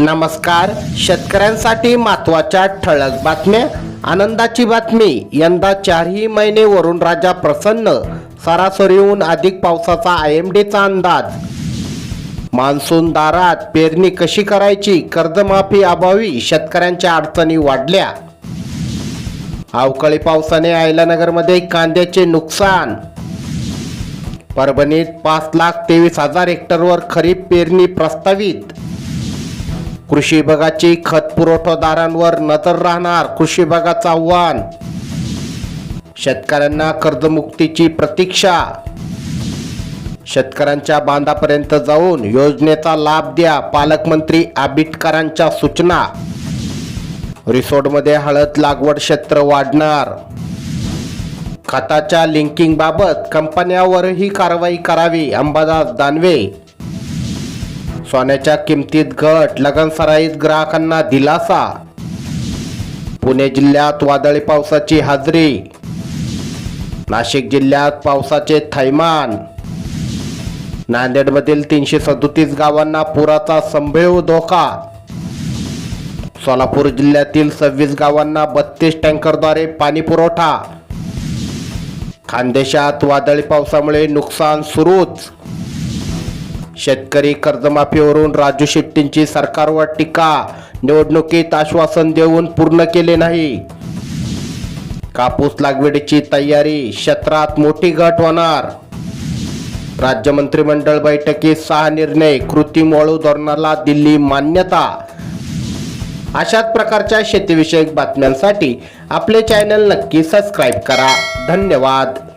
नमस्कार. शेतकऱ्यांसाठी महत्त्वाच्या ठळक बातम्या. आनंदाची बातमी. यंदा चारही महिने वरून राजा प्रसन्न. सरासरीहून अधिक पावसाचा आय एम डीचा अंदाज. मान्सून दारात पेरणी कशी करायची? कर्जमाफी अभावी शेतकऱ्यांच्या अडचणी वाढल्या. अवकाळी पावसाने आयलानगरमध्ये कांद्याचे नुकसान. परभणीत पाच लाख तेवीस हजार हेक्टरवर खरीप पेरणी प्रस्तावित. कृषी विभागाचे खत पुरवठादारांवर नजर राहणार कृषी विभागाचं आव्हान. शेतकऱ्यांना कर्जमुक्तीची प्रतीक्षा. शेतकऱ्यांच्या बांधापर्यंत जाऊन योजनेचा लाभ द्या पालकमंत्री आबिटकरांच्या सूचना. रिसोर्टमध्ये हळद लागवड क्षेत्र वाढणार. खताच्या लिंकिंगबाबत कंपन्यावरही कारवाई करावी अंबादास दानवे. सोन्याच्या किमतीत घट लगनसराईत ग्राहकांना दिलासा. पुणे जिल्ह्यात वादळी पावसाची हाजरी. नाशिक जिल्ह्यात पावसाचे थैमान. नांदेडमधील तीनशे सदोतीस गावांना पुराचा संभेव धोका. सोलापूर जिल्ह्यातील सव्वीस गावांना बत्तीस टँकरद्वारे पाणीपुरवठा खानदेशात वादळी पावसामुळे नुकसान सुरूच. शेतकरी कर्जमाफीवरून राजू शेट्टींची सरकारवर टीका. निवडणुकीत आश्वासन देऊन पूर्ण केले नाही. कापूस लागवडीची तयारी क्षेत्रात मोठी घट होणार. राज्य मंत्रिमंडळ बैठकीत सहा निर्णय कृत्रिम वाळू धोरणाला दिल्ली मान्यता. अशाच प्रकारच्या शेतीविषयक बातम्यांसाठी आपले चॅनल नक्की सबस्क्राईब करा. धन्यवाद.